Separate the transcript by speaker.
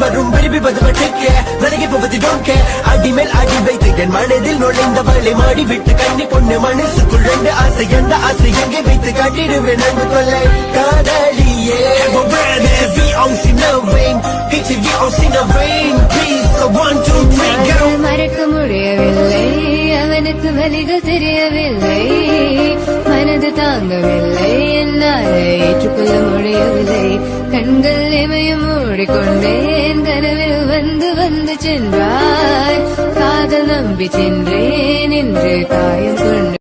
Speaker 1: வரும் விரும்பி பதுவ டேக் விலகி போவது டோன்கே அடி மேல் அடி வைத்து என் மனதில் நுழைந்தவளை மாடி விட்டு கண்ணி பொண்ணு மனசுக்குள் ரெண்டு ஆசை எந்த ஆசை எங்கே வைத்து காட்டிடுவேன் அன்பு கொள்ளை காதலியே
Speaker 2: மறக்க முடியவில்லை. அவனுக்கு வழிகள் தெரியவில்லை. மனது தாங்கவில்லை கண்கள் இமயம் மூடிக்கொண்டேன் கனவில் வந்து வந்து சென்றாய். காதல் நம்பி சென்றேன் என்று காயம் கொண்டு